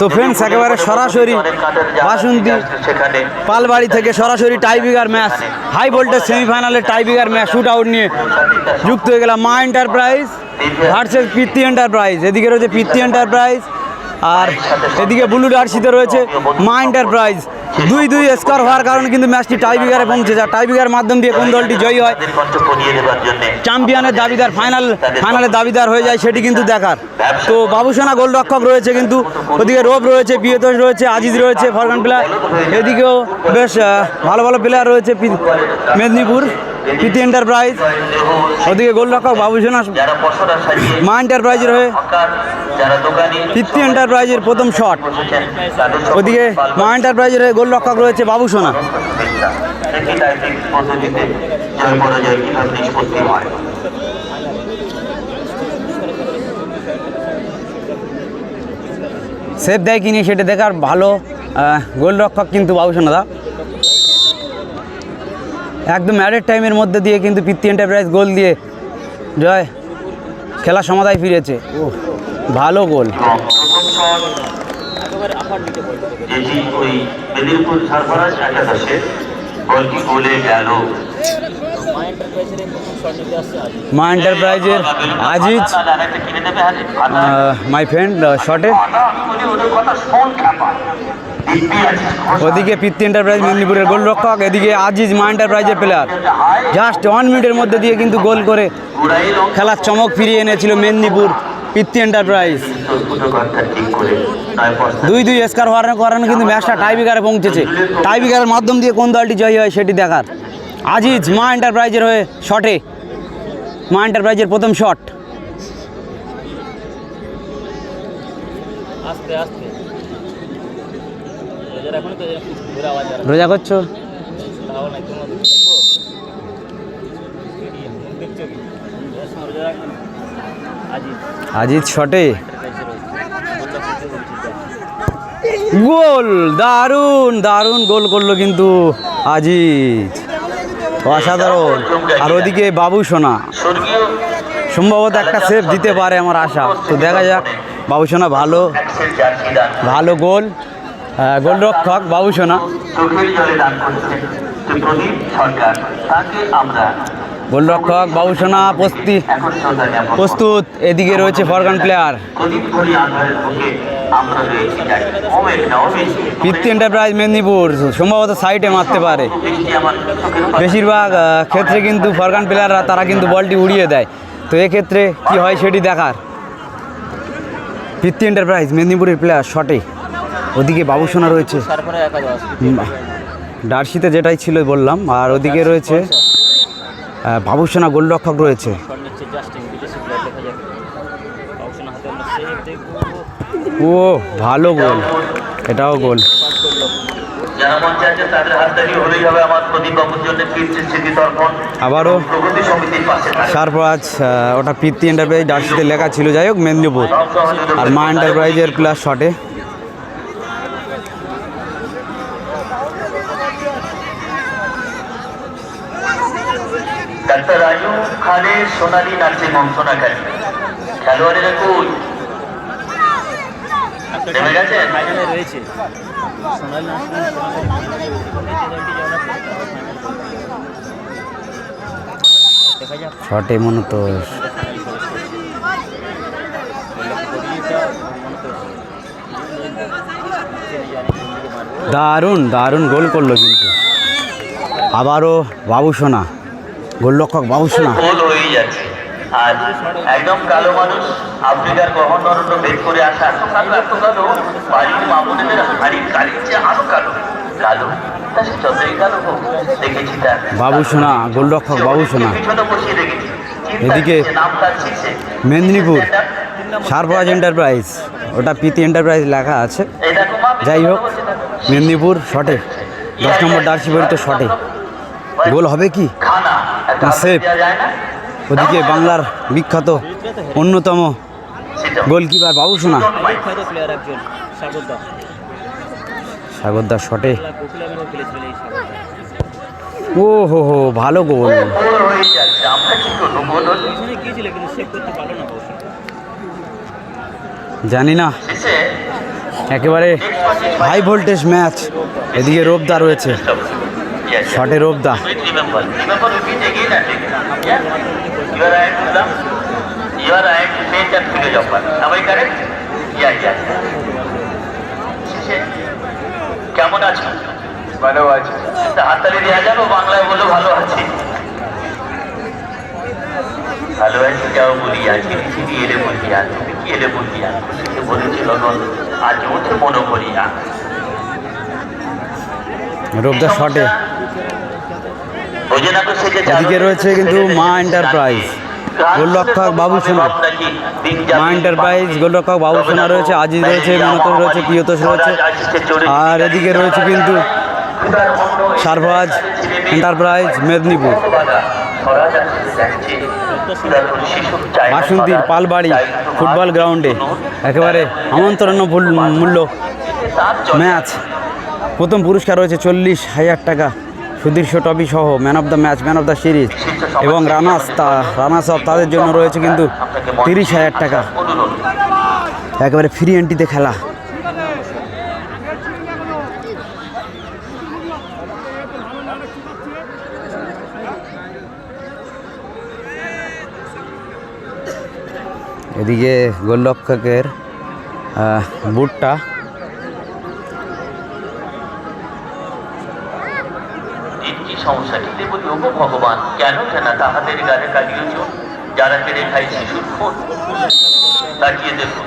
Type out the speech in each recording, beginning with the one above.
তো ফ্রেন্ডস একেবারে সরাসরি বাসন্তী পালবাড়ি থেকে সরাসরি টাইবিগার ম্যাচ হাই ভোল্টেজ সেমিফাইনালে টাইবিগার ম্যাচ শুট আউট নিয়ে যুক্ত হয়ে গেলাম মা এন্টারপ্রাইজ ভার্সেস পিত্তি এন্টারপ্রাইজ এদিকে রয়েছে পিত্তি এন্টারপ্রাইজ আর এদিকে ব্লু ডার্সিতে রয়েছে মা এন্টারপ্রাইজ দুই দুই স্কোর হওয়ার কারণে কিন্তু ম্যাচটি টাইবিগারে পৌঁছে যায় টাইবিগার মাধ্যম দিয়ে কোন দলটি জয়ী হয়? চ্যাম্পিয়নের দাবিদার ফাইনাল ফাইনালের দাবিদার হয়ে যায় সেটি কিন্তু দেখার। তো বাবুসোনা গোলরক্ষক রয়েছে কিন্তু, ওদিকে রোপ রয়েছে, প্রিয়তোষ রয়েছে, আজিজ রয়েছে, ফরগান প্লেয়ার এদিকেও বেশ ভালো ভালো প্লেয়ার রয়েছে মেদিনীপুর। প্রীতি এন্টারপ্রাইজ ওদিকে গোলরক্ষক বাবুসোনা মা এন্টারপ্রাইজের হয়ে হকার, পিতৃ এন্টারপ্রাইজের প্রথম শট ওদিকে মা এন্টারপ্রাইজের হয়ে গোলরক্ষক রয়েছে নিষ্পত্তি হয় সেভ দেয় কিনি সেটা দেখার ভালো গোলরক্ষক কিন্তু বাবুসোনা দা। একদম অ্যাডেড টাইমের মধ্যে দিয়ে কিন্তু পিতৃ এন্টারপ্রাইজ গোল দিয়ে জয়। খেলা সমাধায় ফিরেছে। ও ভালো গোল। ওই মেদিনীপুর একাদশে গোলে গেল? মা এন্টারপ্রাইজের আজিজ মাই ফ্রেন্ড ঘোষা। ওদিকে পিতৃ এন্টারপ্রাইজ মেদিনীপুরের গোলরক্ষক, এদিকে আজিজ মা এন্টারপ্রাইজের প্লেয়ার জাস্ট ওয়ান মিনিটের মধ্যে দিয়ে কিন্তু গোল করে খেলার চমক ফিরিয়ে এনেছিল মেদিনীপুর পিতৃ এন্টারপ্রাইজ দুই দুই স্কার হওয়ার কারণে কিন্তু ম্যাচটা টাইবিকারে পৌঁছেছে। টাইবিকারের মাধ্যম দিয়ে কোন দলটি জয়ী হয় সেটি দেখার। আজিজ মা এন্টারপ্রাইজের হয়ে শটে মা এন্টারপ্রাইজের প্রথম শট রোজা করছ? আজিজ। শটে গোল দারুণ দারুণ গোল করল কিন্তু আজিজ। অসাধারণ। আর ওদিকে বাবু সোনা। সম্ভবত একটা সেফ দিতে পারে আমার আশা। তো দেখা যাক, বাবু সোনা ভালো ভালো গোল। গোলরক্ষক বাবু সোনা। সরকার। তাকে আমরা গোলরক্ষক বাবুসোনা প্রস্তি প্রস্তুত, এদিকে রয়েছে ফরগান প্লেয়ার প্রদীপ ঘড়ি আধারের বুকে আমরা রয়েছি যাই অমেক না অমেক পিতৃ এন্টারপ্রাইজ মেদিনীপুর সম্ভবত সাইডে মারতে পারে। বেশিরভাগ ক্ষেত্রে কিন্তু ফরগান প্লেয়াররা তারা কিন্তু বলটি উড়িয়ে দেয়। তো এক্ষেত্রে কি হয় সেটি দেখার। পিতৃ এন্টারপ্রাইজ মেদিনীপুরের প্লেয়ার শটে ওদিকে বাবুসোনা রয়েছে। ডার্সিতে যেটাই ছিল বললাম, আর ওদিকে রয়েছে আহ, বাবু সোনা গোলরক্ষক রয়েছে। ও ভালো গোল। এটাও গোল। যারা মঞ্চে আছে তাদের হাত হলেই হবে আমার প্রদীপ বাবুর জন্য কীর্তি স্মৃতি তর্পণ। আবারও প্রগতি সমিতির পাশে থাকবে। ওটা পিতৃ এন্টারপ্রাইজ ডার্সিতে লেখা ছিল। যাই হোক মেদিনীপুর। আর মা এন্টারপ্রাইজের প্লাস শটে ডাক্তার রাজু খানের সোনালী হোম সোনাখালী খেলোয়াড়েরা কই নেমে গেছেন? রয়েছে। শটে মূলত দারুণ দারুণ গোল করল কিন্তু। আবারও বাবু সোনা। গোলরক্ষক বাবু সোনা গোল যাচ্ছে। আর একদম কালো মানুষ আফ্রিকার ভেদ করে আসা এত কালো এত কালো বাড়ির হাড়ির কালির চেয়ে আরও কালো। কালো? বাবু সোনা গোলরক্ষক বাবু সোনা এদিকে। মেদিনীপুর সারফরাজ এন্টারপ্রাইজ। ওটা পিতি এন্টারপ্রাইজ লেখা আছে। যাই হোক মেদিনীপুর শটে। দশ নম্বর ডার্সি বরিত শটে। গোল হবে কি? না? ওদিকে বাংলার বিখ্যাত অন্যতম গোলকিপার বাবু সোনা। সাগরদা শটে। ও হো হো, ভালো গোল। জানি না। একেবারে হাই ভোল্টেজ ম্যাচ এদিকে রোবদা রয়েছে। সটের অবদা কেমন আছো ভালো আছি হাততালি দেওয়া যাব বাংলায় বলল ভালো আছি ভালো আছি যাও বলি আছি চিনি এলে বলি আর তুমি কি এলে বলি আর সে বলেছিল আজ ওঠে মনে করি আর রোগটা শর্টে এদিকে রয়েছে কিন্তু মা এন্টারপ্রাইজ গোলরক্ষক বাবু সোনা। মা এন্টারপ্রাইজ গোলরক্ষক বাবু সোনা রয়েছে আজিজ রয়েছে মনোতর রয়েছে প্রিয়তোষ রয়েছে। আর এদিকে রয়েছে কিন্তু সারফাজ এন্টারপ্রাইজ মেদিনীপুর। বাসন্তীর পালবাড়ি ফুটবল গ্রাউন্ডে। একেবারে আমন্ত্রণ মূল্য ম্যাচ। প্রথম পুরস্কার রয়েছে চল্লিশ হাজার টাকা। সুদীর্ঘ ট্রফি সহ man of the match, man of the series এবং রানার্স তা, রানার্স অফ তাদের জন্য রয়েছে কিন্তু তিরিশ হাজার টাকা। একেবারে ফ্রি এন্ট্রিতে খেলা। এদিকে গোলরক্ষকের বুটটা কি সমস্যা বলি ওগো ভগবান, কেন কেন তাহাদের গালে কাটিয়েছ? যারা কেড়ে খাই শিশুর খুন তাকিয়ে দেখুন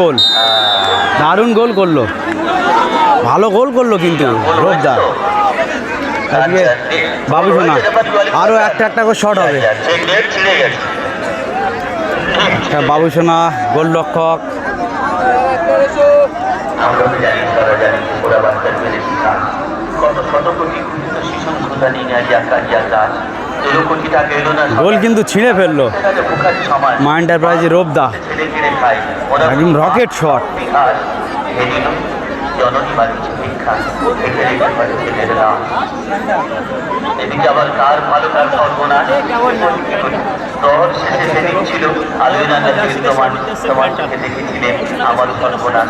গোল। দারুণ গোল করল। ভালো গোল করল কিন্তু রোবদা বাবু সোনা আরও একটা একটা করে শট হবে। একটা বাবু সোনা এলো না গোল কিন্তু ছিঁড়ে ফেলল। ভুখারি সমাজ মা এন্টারপ্রাইজের রোবদা। একদম রকেট শট জননী এদিকে আবার কার ভালো কার শহর ছিল তোমার চোখে আমার সর্বনাশ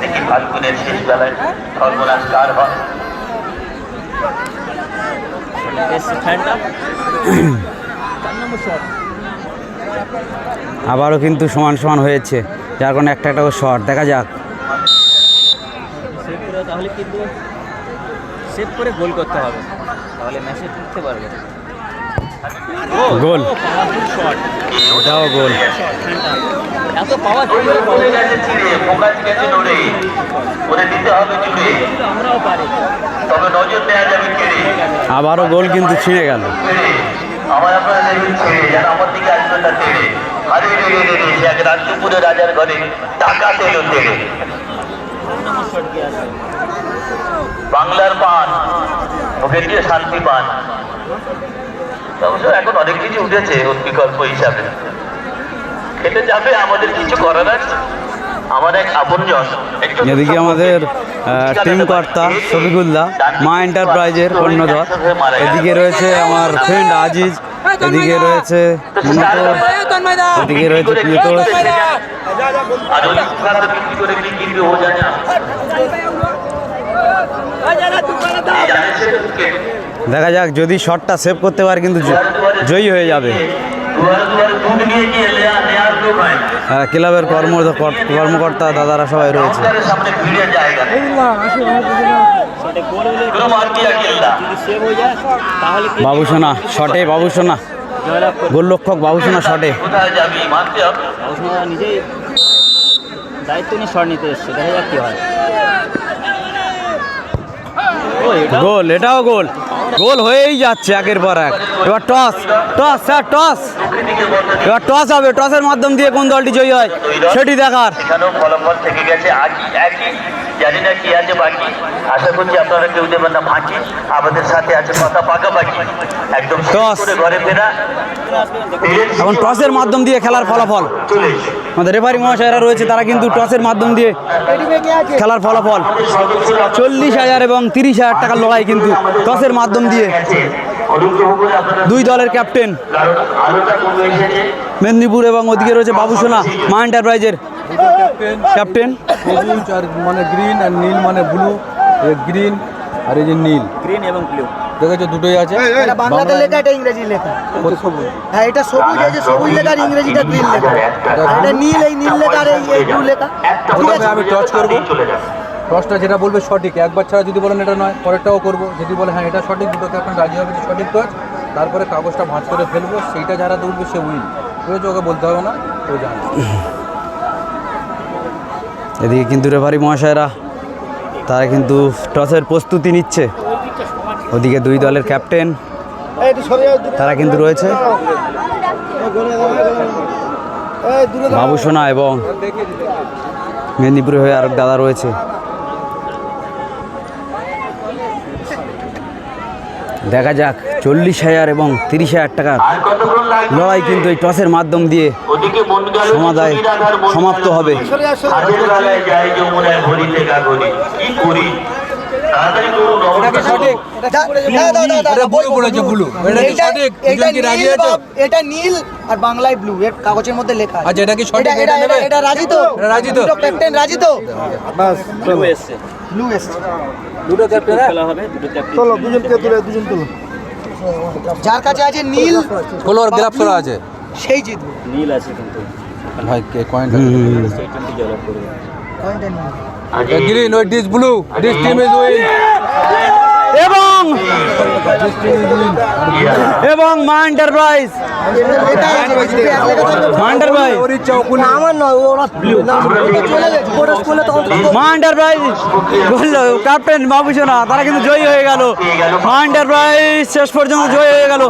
দেখি ফাল্গুনের শেষ বেলায় সর্বনাশ কার হয় আবারও কিন্তু সমান সমান হয়েছে। যার কারণে একটা একটা শট দেখা যাক। তাহলে কিন্তু সেভ করে গোল করতে হবে। তাহলে ম্যাচে জিততে পারবে। গোল শট এটাও গোল এত পাওয়ার পড়ে গেছে ছিঁড়ে ফোকাস গেছে নড়ে ওরে দিতে হবে জুড়ে আমরাও পারি। তবে নজর দেওয়া যাবে কেড়ে আবারও গোল কিন্তু ছিঁড়ে গেল। ছেড়ে আমার আপনারা দেখবেন ছেড়ে যেন আমার দিকে আসবে না তেড়ে আরে রে রে রে রে সে এক রাজ্যপুরে রাজার ঘরে টাকা তেলো তেড়ে নম্বর শট কি আছে বাংলার পান ওকে দিয়ে শান্তি পান। অবশ্য এখন অনেক কিছু উঠেছে ওর বিকল্প হিসাবে। খেতে যাবে আমাদের কিছু করার আছে। এদিকে আমাদের টিম কর্তা শফিকুল্লাহ মা এন্টারপ্রাইজের এদিকে রয়েছে আমার ফ্রেন্ড আজিজ এদিকে রয়েছে এদিকে রয়েছে প্রিয়তোষ আর ওই খাতা বিক্রি করে কি কিনবে ও জানে না। এই জানে সে তো কে? দেখা যাক, যদি শটটা সেভ করতে পারে কিন্তু জয়ী হয়ে যাবে। হয়, ক্লাবের কর্ম কর্মকর্তা, দাদারা সবাই রয়েছে। জায়গা নেই। শটে শটে বাবুসোনা। গোলরক্ষক শটে। মানতে হবে বাবুসোনা নিজেই দায়িত্ব নিয়ে শট নিতে এসছে, দেখা যাক কি হয়। গোল এটাও গোল গোল হয়েই যাচ্ছে একের পর এক। এবার টস টস স্যার টস এবার টস হবে। টসের মাধ্যম দিয়ে কোন দলটি জয়ী হয় সেটি দেখার। ফলাফল থেকে গেছে। জানি না কি আছে বাকি। আশা করছি আপনারা কেউ দেবেন না ফাঁকি। আমাদের সাথে আছে কথা পাকাপাকি। একদম ঘরে ফেরা। এখন টসের মাধ্যম দিয়ে খেলার ফলাফল। আমাদের রেফারি মহাশয়রা রয়েছে তারা কিন্তু টসের মাধ্যম দিয়ে খেলার ফলাফল। চল্লিশ হাজার এবং তিরিশ হাজার টাকার লড়াই কিন্তু টসের মাধ্যম দিয়ে। দুই দলের ক্যাপ্টেন মেদিনীপুর এবং ওদিকে রয়েছে বাবুসোনা মা এন্টারপ্রাইজের ক্যাপ্টেন সবুজ আর মানে গ্রিন আর নীল মানে ব্লু গ্রিন আর এই যে নীল। গ্রিন এবং ব্লু দেখেছ দুটোই আছে। এটা বাংলাতে লেখা এটা ইংরেজি লেখা। হ্যাঁ এটা সবুজ এই যে সবুজ লেখা আর ইংরেজিটা গ্রিন লেখা। আর এটা নীল এই নীল লেখা আর এই ব্লু লেখা। ঠিক প্রথমে আছে? আমি টচ করব। টসটা যেটা বলবে সঠিক। একবার ছাড়া যদি বলেন এটা নয় পরেরটাও করব। যদি বলে হ্যাঁ এটা সঠিক দুটো ক্যাপ্টেন রাজি হবে যে সঠিক টচ তারপরে কাগজটা ভাঁজ করে ফেলব। সেইটা যারা দৌড়বে সে উইন বুঝেছ ওকে বলতে হবে না ও জানে। এদিকে কিন্তু রেফারি মহাশয়রা, তারা কিন্তু টসের প্রস্তুতি নিচ্ছে। ওদিকে দুই দলের ক্যাপ্টেন তারা কিন্তু রয়েছে। বাবু সোনা এবং মেদিনীপুরে হয়ে আরেক দাদা রয়েছে। দেখা যাক চল্লিশ হাজার এবং তিরিশ হাজার টাকার লড়াই কিন্তু এই টসের মাধ্যম দিয়ে সমাধায় মন সমাদায় সমাপ্ত হবে। এটা কি কি কি নীল নীল আর বাংলায় ব্লু এর কাগজের মধ্যে লেখা আছে। আচ্ছা, এটা কি সঠিক? এটা- এটা এটা- নেবে? এটা রাজি তো? রাজি তো? ক্যাপ্টেন রাজি তো? ব্লু এসছে। ব্লু এসছে। দুটো ক্যাপ্টেন খেলা হবে দুটো ক্যাপ্টেন যার কাছে আছে নীল আর বা করা আছে। সেই জিতবে। নীল আছে কিন্তু। ভাই টিমটি জয়লাভ গ্রিন ওই this blue this team is win এবং এবং মা এন্টারপ্রাইজ। মা এন্টারপ্রাইজ বলল ক্যাপ্টেন বাবুসোনা তারা কিন্তু জয়ী হয়ে গেল। মা এন্টারপ্রাইজ শেষ পর্যন্ত জয়ী হয়ে গেল।